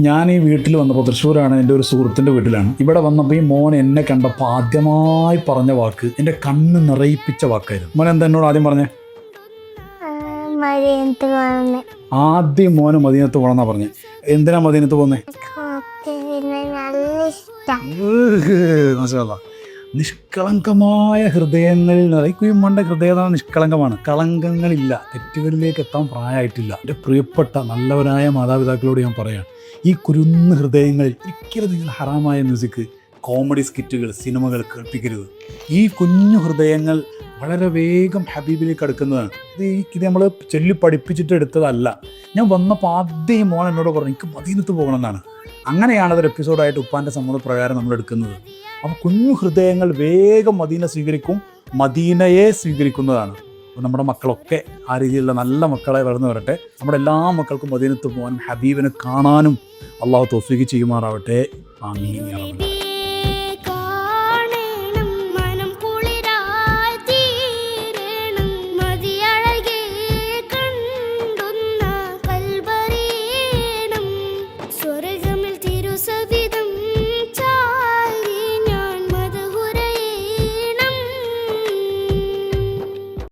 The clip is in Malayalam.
ഞാൻ ഈ വീട്ടിൽ വന്നപ്പോൾ തൃശ്ശൂരാണ് എന്റെ ഒരു സുഹൃത്തിന്റെ വീട്ടിലാണ്. ഇവിടെ വന്നപ്പോൾ ഈ മോൻ എന്നെ കണ്ടപ്പോൾ ആദ്യമായി പറഞ്ഞ വാക്ക് എന്റെ കണ്ണ് നിറയിപ്പിച്ച വാക്കായിരുന്നു. മോൻ എന്താ എന്നോട് ആദ്യം പറഞ്ഞേ? ആദ്യം മോന് മദീനത്ത് പോകണമെന്നാ പറഞ്ഞേ. എന്തിനാ മദീനത്ത് പോകുന്നേ നല്ല ഇഷ്ടം. മാഷാ നിഷ്കളങ്കമായ ഹൃദയങ്ങളിൽ നിറയ്ക്കുകയും വേണ്ട ഹൃദയം നിഷ്കളങ്കമാണ്. കളങ്കങ്ങളില്ല. തെറ്റുകളിലേക്ക് എത്താൻ പ്രായമായിട്ടില്ല. എന്റെ പ്രിയപ്പെട്ട നല്ലവരായ മാതാപിതാക്കളോട് ഞാൻ പറയാം ഈ കുരുന്ന് ഹൃദയങ്ങളിൽ ഒരിക്കലും നിങ്ങൾ ഹറാമായ മ്യൂസിക് കോമഡി സ്കിറ്റുകൾ സിനിമകൾ കേൾപ്പിക്കരുത്. ഈ കുഞ്ഞു ഹൃദയങ്ങൾ വളരെ വേഗം ഹബീബിലേക്ക് അടുക്കുന്നതാണ്. ഇത് ഇത് നമ്മൾ ചൊല്ലി പഠിപ്പിച്ചിട്ട് എടുത്തതല്ല. ഞാൻ വന്നപ്പോൾ ആദ്യം മോൻ എന്നോട് പറഞ്ഞു എനിക്ക് മദീനത്ത് പോകണമെന്നാണ്. അങ്ങനെയാണ് അതൊരു എപ്പിസോഡായിട്ട് ഉപ്പാന്റെ സമ്മതപ്രകാരം നമ്മൾ എടുക്കുന്നത് അപ്പോൾ കുഞ്ഞു ഹൃദയങ്ങൾ വേഗം മദീന സ്വീകരിക്കും മദീനയെ സ്വീകരിക്കുന്നതാണ്. നമ്മുടെ മക്കളൊക്കെ ആ രീതിയിലുള്ള നല്ല മക്കളെ വളർന്നു വരട്ടെ. നമ്മുടെ എല്ലാ മക്കൾക്കും മദീനത്ത് പോകാനും ഹബീബിനെ കാണാനും അള്ളാഹു തോഫിക്ക് ചെയ്യുമാറാവട്ടെ. ആമീൻ.